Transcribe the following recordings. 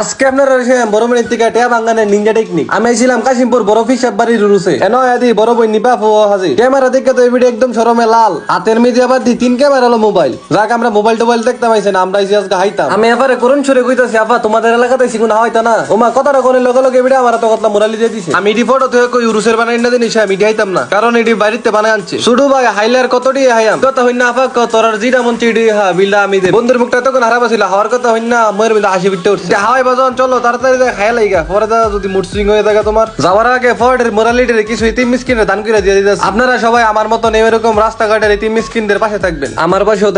আজকে আপনারা বড় মিনিট থেকে টেয়া বাঙ্গানের নিনজা টেকনিক আমি এসেছিলাম কাশিমপুর বরফি ফিসাব বাড়ির রুসে এন আদি বড় বই নিপা ফো হাজি। ক্যামেরা দেখে তো এই ভিডিও একদম সরমে লাল। হাতের মেঝে আবার দি তিন ক্যামেরা হলো মোবাইল যাক আমরা মোবাইল টোবাইল দেখতাম আইছে না আমরা এসে আজকে হাইতাম। আমি এবারে করুন ছুরে কইতাছি আপা তোমাদের এলাকাতে শিখুন হয়তো না। ওমা কথাটা কোন লগে লগে ভিডিও আমার তো কথা মুরালি দিয়ে দিছে। আমি এডি ফটো থেকে কই রুসের বানাই না দিনি আমি এডি হাইতাম না। কারণ এডি বাড়িতে বানাই আনছে। শুধু ভাই হাইলার কত কতটি হাইয়াম? কথা হইন না আপা তোর জিরা মন্ত্রী হা বিল্লা আমি দে বন্ধুর মুখটা তখন হারাবা ছিল হওয়ার কথা হইন না মোর মধ্যে হাসি বিটতে উঠছে। হাওয়াই বাজন চলো তাড়াতাড়ি দেখ লাইগা। পরে দা যদি মুড সুইং হয়ে থাকে তোমার। যাওয়ার আগে ফোর্ডের মোরালিটির কিছু ইতিম মিসকিনের দান করে দিয়ে দিতেছে। আপনারা সবাই আমার মতন এরকম রাস্তাঘাটের ইতিম মিসকিনদের পাশে থাকবেন। আমার পাশেও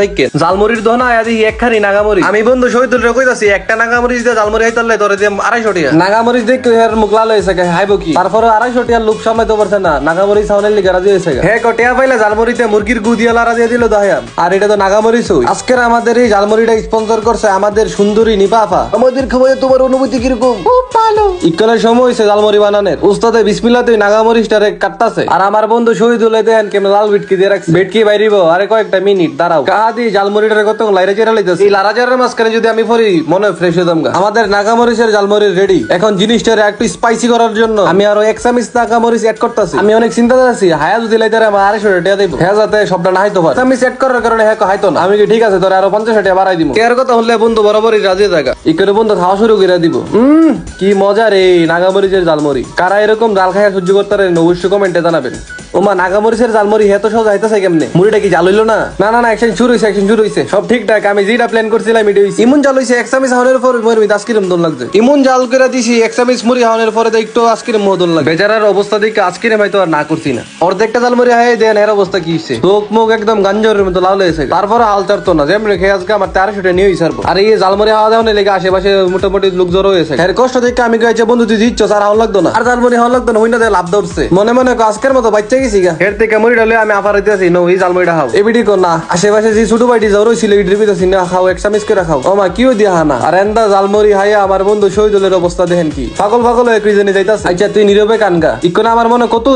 জালমুড়ির দোনা আদি একখানি নাগামরি আমি বন্ধু শহীদুল রে কইতাছি একটা দিয়ে জালমুড়ি হাইতালে তোরে দিয়ে আড়াইশো টাকা কেউ মুখ লাল হয়েছে হাইব কি? তারপরে আড়াইশো টাকার লোক সামলাইতে পারছে না। নাগামরিচ সাউনের লিগে রাজি হয়েছে হ্যাঁ কটিয়া পাইলে জালমুড়িতে মুরগির গু দিয়ে লারা দিয়ে দিল দহায়াম আর এটা তো হই আজকের আমাদের এই জালমুড়িটা স্পন্সর করছে আমাদের সুন্দরী নিপাফা আমাদের খবরে তোমার অনুভূতি কীরকম? খুব ভালো। ইকনের সময় হয়েছে জালমুড়ি বানানোর। উস্তাদে বিসমিল্লাতে নাগামরিচটারে কাটতাছে। আর আমার বন্ধু শহীদুল দেন কেমন লাল বিটকি দিয়ে রাখছে। বেটকি বাইরিব আরে কয়েকটা মিনিট দাঁড়াও। কাহাদি জালমুড়িটারে কত লাইরে চেরা লাইতাছে? এই লারাজারের মাঝখানে যদি আমি পড়ি মনে ফ্রেশ হয়ে দাম আমাদের নাগামরিচের জালমুড়ি রেডি এখন জিনিসটারে একটু স্পাইসি করার জন্য। আমি আরও এক চামিচ নাগামরিচ অ্যাড করতেছি। আমি অনেক চিন্তা আছি হায়া যদি লাইতারে আমার আড়াইশো টাকা দেবো। হ্যাঁ যাতে সবটা না হাইতো পারে। আমি সেট করার কারণে হ্যাঁ হাইতো না। আমি কি ঠিক আছে তোর আরও পঞ্চাশ টাকা বাড়াই দিব এর কথা হলে বন্ধু বরাবরই রাজি থাকা। ইকরে বন্ধু খাওয়া দিব। হুম কি মজা রে নাগামরিচের জালমরি কারা এরকম জাল খাইয়া সহ্য করতে পারেন অবশ্যই কমেন্টে জানাবেন। ওমা নাগামরিচের জালমরি হেত সহজ আইতাছে কেমনে? মুড়িটা কি জাল হইল না? না না না অ্যাকশন শুরু হইছে অ্যাকশন শুরু হইছে। সব ঠিকঠাক আমি যেটা প্ল্যান করছিলাম এটা হইছে। ইমুন জাল হইছে একসামিস হাওনের পর মোর মি আজকিরম দোল লাগছে। ইমুন জাল করে দিছি একসামিস মুড়ি হাওনের পরে তো একটু আজকিরম মোহ দোল লাগে বেচারার অবস্থা দেখে আজকিরম হয়তো আর না করছি না। অর্ধেকটা জালমরি হাই দেন এর অবস্থা কি হইছে? চোখ মুখ একদম গাঞ্জরের মতো লাল হয়েছে তারপরে হাল চারতো না যেমন রেখে আজকে আমার তেরোশো টাকা নিয়ে সারবো আর এই জালমরি হাওয়া দেওয়া লেগে আশেপাশে মোটামুটি লোক জড়ো হয়েছে এর কষ্ট দেখে আমি কয়েছে বন্ধু তুই দিচ্ছ আর হাওয়া লাগতো না। আর জালমরি হাওয়া লাগতো না হইনা দিয়ে লাভ ধরছে। মনে মনে আজকের মতো বাচ্চা গেছি গা। এর থেকে মুড়ি ডালে আমি আবার হইতেছি নো এই জালমরিটা খাও এবিডি কর না আশেপাশে যে ছোট বাড়ি জড়ো ছিল এই ড্রিপিতেছি না খাও এক চামিচ করে খাও। ও মা কিও দিয়া না আর এন্দা হাইয়া আমার বন্ধু শহীদুলের অবস্থা দেখেন কি। পাগল পাগল আচ্ছা তুই নীরবে কানগা ইকোনা আমার মনে কত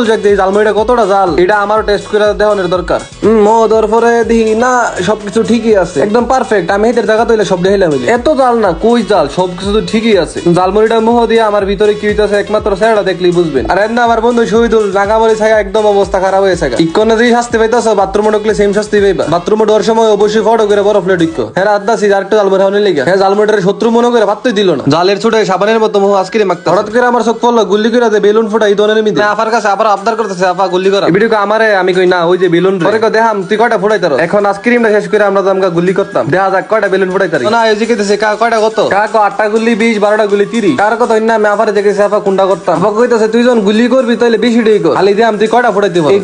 কতটা জাল? এটা টেস্ট করে দেওয়ানোর দরকার। মো দরপরে দেখি না সবকিছু ঠিকই আছে। একদম পারফেক্ট আমি এদের জায়গা তৈলে সব দেখাইলাম এত জাল না কই জাল? সবকিছু তো ঠিকই আছে। জালমরিটা মোহ দিয়ে আমার ভিতরে কি হইতাছে একমাত্র স্যারটা দেখলেই বুঝবেন। আর এন্দা আমার বন্ধু শহীদুল নাগামরি ছায়া একদম অবস্থা খারাপ হয়েছে ইকোনে যে শাস্তি পাইতাছ বাথরুমে ঢুকলে সেম শাস্তি পাইবা। বাথরুমে ঢোয়ার সময় অবশ্যই ফটো করে বরফ লে ঢুকো হ্যাঁ আদা সি আরেকটা জালমরি হওয়ার লেগে। হ্যাঁ জালমরিটার শত্রু মনে করে ভাবতেই দিল না। জালের ছুটে সাবানের মতো মোহ আজকে মাখতে হঠাৎ করে আমার চোখ পড়ল গুল্লি করে দে বেলুন ফোটা এই দনের মিদে আফার কাছে আবার আবদার করতেছে আফা গুল্লি করা। ভিডিও আমারে আমি কই না ওই যে বেলুন পরে কই দেখাম তুই কয়টা ফুটাই তারো এখন আইসক্রিমটা শেষ করে আমরা আমগা গুল্লি করতাম। দেখা যাক কয়টা বেলুন ফুটাই তারি না এই যে কইতেছে কা কয়টা কত? কা কো আটটা গুল্লি 20 12টা গুল্লি 30 কার কত? না আমি আফারে দেখেছি আফা কুন্ডা করতাম। আফা কইতেছে তুই যখন গুল্লি করবি তাহলে বেশি ডেই কর। খালি দিয়াম তুই কয়টা এই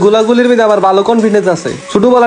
মধ্যে ভালো কনফিডেন্স আছে।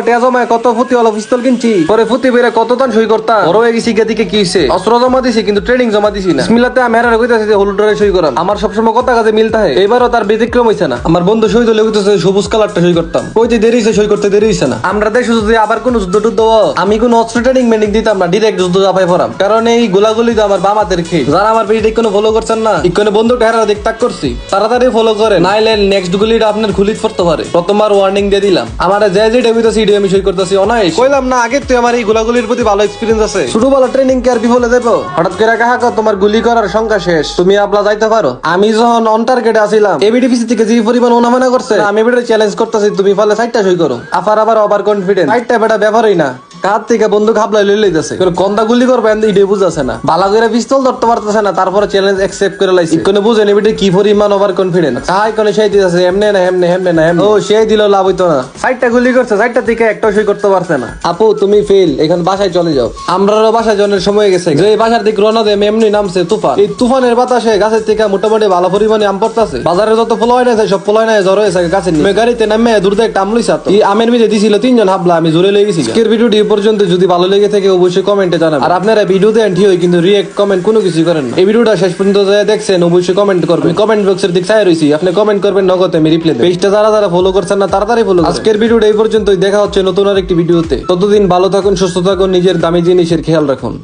টিয়া জমায় কত হলো পিস্তল কিনছি, পরে বেরে কত সই করতাম। বড় হয়ে গেছি দিকে কি অস্ত্র জমা দিছি, কিন্তু ট্রেনিং জমা দিছি না। বিসমিল্লাতে আমি এরা কইতাছি যে হলুদ সই করাম। আমার সবসময় কথা কাজে মিলতা এবারও তার ব্যতিক্রম না। আমার বন্ধু সই দলে কইতাছে সবুজ কালারটা সই করতাম। কইতে দেরি হইছে, সই করতে দেরি হইছে না। আমরা দেশে যদি আবার কোন যুদ্ধ টুদ্ধ আমি কোন অস্ত্র ট্রেনিং মেনিং দিতাম না ডিরেক্ট যুদ্ধ চাপাই পড়াম। কারণ এই গোলাগুলি তো আমার বামাতের খেয়ে। যারা আমার পেজে কোনো ফলো করছেন না ইকোনে বন্ধু টেহারা দেখ তাক করছি। তাড়াতাড়ি ফলো করে নাইলে নেক্সট গুলিটা আপনার খুলিত পড়তে পারে প্রথমবার ওয়ার্নিং দিয়ে দিলাম। আমার যে যে ডেবিতে সিডি আমি সই করতেছি অনাই কইলাম না আগে তুই আমার এই গুলাগুলির প্রতি ভালো এক্সপিরিয়েন্স আছে। ছোটবেলা ট্রেনিং কে আর বিফলে দেবো? হঠাৎ করে কাহা কর, তোমার গুলি করার সংখ্যা শেষ। তুমি আপলা যাইতে পারো। আমি যখন অন টার্গেটে আসিলাম এবিডিপিসি থেকে যে পরিমাণ ওনামানা করছে আমি এবিডে চ্যালেঞ্জ করতেছি তুমি ফলে সাইটটা সই করো। আফার আবার ওভার কনফিডেন্ট সাইটটা বেটা ব্যাপারই না। কার থেকে বন্ধু খাবলাই লই লইতেছে? কন্দা গুলি করবে ইডে বুঝাছে না। বালা করে পিস্তল ধরতে পারতেছে না তারপরে চ্যালেঞ্জ অ্যাকসেপ্ট করে লাইছে। ইকনে বুঝেন এবিডে কি পরিমাণ ওভার কনফিডেন্ট কাহাই কোনে সেই দিতেছে এমনে না এমনে এমনে না এমনে। ও সেই দিল লাভ হইতো না। সাইটটা গুলি করছে সাইটটা থেকে একটা সই করতে পারছে না। আপু তুমি ফেল এখন বাসায় চলে যাও। আমরারও বাসায় জনের সময় গেছে। যে বাসার দিক রওনা দেয় এমনি নামছে তুফান। এই তুফানের বাতাসে গাছের থেকে মোটামুটি ভালো পরিমাণে আম পড়তাছে। বাজারে যত ফল হয় না সব ফল হয় না জ্বর হয়েছে গাছের নিচে। গাড়িতে নামে দূর থেকে একটা আম লইছে এই আমের মিজে দিছিল তিনজন হাবলা আমি জোরে লেগে গেছি ভিডিওটি পর্যন্ত যদি ভালো লেগে থাকে অবশ্যই কমেন্টে জানাবেন। আর আপনারা ভিডিওতে এন্ট্রি হয়, কিন্তু রিয়েক্ট কমেন্ট কোনো কিছু করেন না। এই ভিডিওটা শেষ পর্যন্ত যারা দেখছেন অবশ্যই কমেন্ট করবেন। কমেন্ট বক্সের দিক চাই রয়েছি আপনি কমেন্ট করবেন নগদে আমি রিপ্লাই দেব। পেজটা যারা যারা ফলো করছেন না তাড়াতাড়ি ফলো আজকের ভিডিওটা এই পর্যন্তই। দেখা হচ্ছে নতুন আরেকটি ভিডিওতে ততদিন ভালো থাকুন সুস্থ থাকুন নিজের দামি জিনিসের খেয়াল রাখুন।